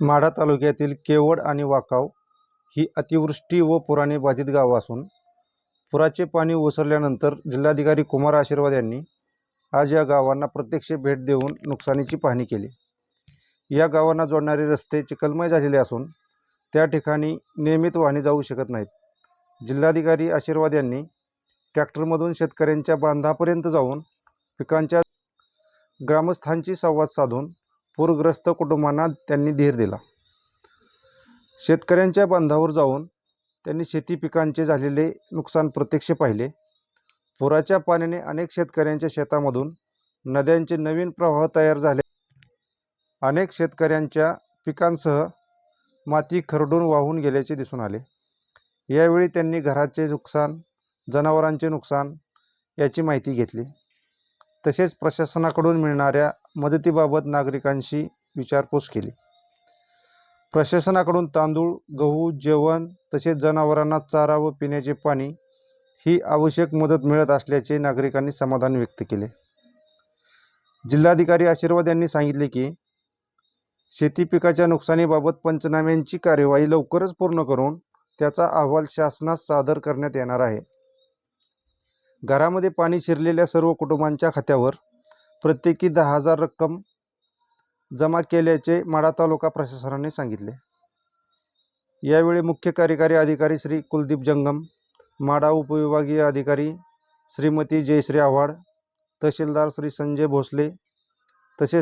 माढा तालुक्यातील केवड आणि वाकाव ही अतिवृष्टी व पुराने बाधित गावं असून पुराचे पाणी ओसरल्यानंतर जिल्हाधिकारी कुमार आशीर्वाद यांनी आज या गावांना प्रत्यक्ष भेट देऊन नुकसानीची पाहणी केली. या गावांना जोडणारे रस्ते चिखलमय झालेले असून त्या ठिकाणी नियमित वाहने जाऊ शकत नाहीत. जिल्हाधिकारी आशीर्वाद यांनी ट्रॅक्टरमधून शेतकऱ्यांच्या बांधापर्यंत जाऊन पिकांच्या ग्रामस्थांशी संवाद साधून पूरग्रस्त कुटुंबांना त्यांनी धीर दिला. शेतकऱ्यांच्या बांधावर जाऊन त्यांनी शेती पिकांचे झालेले नुकसान प्रत्यक्ष पाहिले. पुराच्या पाण्याने अनेक शेतकऱ्यांच्या शेतामधून नद्यांचे नवीन प्रवाह तयार झाले. अनेक शेतकऱ्यांच्या पिकांसह माती खरडून वाहून गेल्याचे दिसून आले. यावेळी त्यांनी घराचे नुकसान जनावरांचे नुकसान याची माहिती घेतली. तसेच प्रशासनाकडून मिळणाऱ्या मदतीबाबत नागरिकांशी विचारपूस केली. प्रशासनाकडून तांदूळ गहू जेवण तसेच जनावरांना चारा व पिण्याचे पाणी ही आवश्यक मदत मिळत असल्याचे नागरिकांनी समाधान व्यक्त केले. जिल्हाधिकारी आशीर्वाद यांनी सांगितले की शेती पिकाच्या नुकसानीबाबत पंचनाम्यांची कार्यवाही लवकरच पूर्ण करून त्याचा अहवाल शासनास सादर करण्यात येणार आहे. घरामध्ये पाणी शिरलेल्या सर्व कुटुंबांच्या खात्यावर प्रत्येकी दहा हजार रक्कम जमा केल्याचे माढा तालुका प्रशासनाने सांगितले. यावेळी मुख्य कार्यकारी अधिकारी श्री कुलदीप जंगम माढा उपविभागीय अधिकारी श्रीमती जयश्री आव्हाड तहसीलदार श्री संजय भोसले तसेच